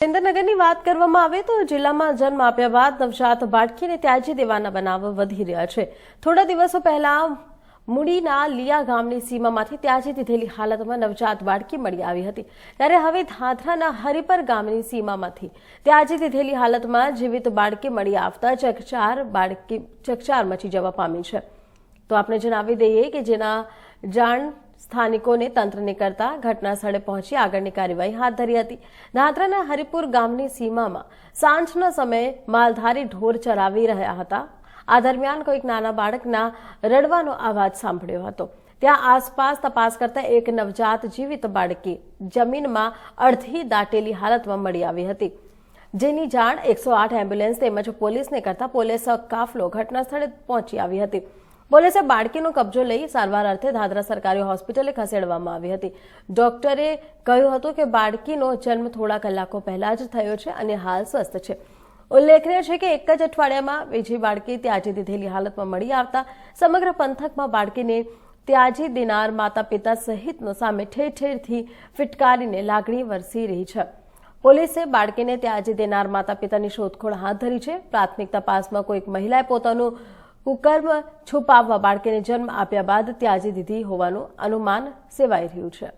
સુરેન્દ્રનગરની વાત કરવામાં આવે તો જિલ્લામાં જન્મ આપ્યા બાદ નવજાત બાળકીને ત્યાજી દેવાના બનાવ વધી રહ્યા છે. થોડા દિવસો પહેલા મુડીના લિયા ગામની સીમામાંથી ત્યાજી દીધેલી હાલતમાં નવજાત બાળકી મળી આવી હતી. ત્યારે હવે ધાધરાના હરિપર ગામની સીમામાંથી ત્યાજી દીધેલી હાલતમાં જીવિત બાળકી મળી આવતા ચકચાર બાળકી, ચકચાર મચી જવા પામી છે. તો આપણે જણાવી દઈએ કે જેના જાણ સ્થાનિકોને તંત્રને કરતા ઘટના સ્થળે પહોંચી આગળની કાર્યવાહી હાથ ધરી હતી. નાદરાના હરિપુર ગામની સીમામાં સાંજના સમયે માલધારી ઢોર ચરાવી રહ્યા હતા. આ દરમિયાન કોઈક નાના બાળકના રડવાનો અવાજ સાંભળ્યો હતો. ત્યાં આસપાસ તપાસ કરતા એક નવજાત જીવિત બાળકી જમીનમાં અડધી દાટેલી હાલતમાં મળી આવી હતી. જેની જાણ એકસો આઠ એમ્બ્યુલન્સ તેમજ પોલીસને કરતા પોલીસ કાફલો ઘટના સ્થળે પહોંચી આવી હતી. પોલીસે બાળકીનો કબજો લઈ સારવાર અર્થે ધાદરા સરકારી હોસ્પિટલે ખસેડવામાં આવી હતી. ડોક્ટરે કહ્યું હતું કે, બાળકીનો જન્મ થોડા કલાકો પહેલા જ થયો છે અને હાલ સ્વસ્થ છે. ઉલ્લેખનીય છે કે, એક જ અઠવાડિયામાં બીજી બાળકી ત્યાજી દીધેલી હાલતમાં મળી આવતા સમગ્ર પંથકમાં બાળકીને ત્યાજી દેનાર માતા પિતા સહિતનો સામે ઠેર ઠેરથી ફિટકારીને લાગણી વરસી રહી છે. પોલીસે બાળકીને ત્યાજી દેનાર માતા પિતાની શોધખોળ હાથ ધરી છે. પ્રાથમિક તપાસમાં કોઈક મહિલાએ પોતાનું કુકર્મ છુપાવવા બાળકીને જન્મ આપ્યા બાદ ત્યાજી દીધી હોવાનું અનુમાન સેવાઈ રહ્યું છે.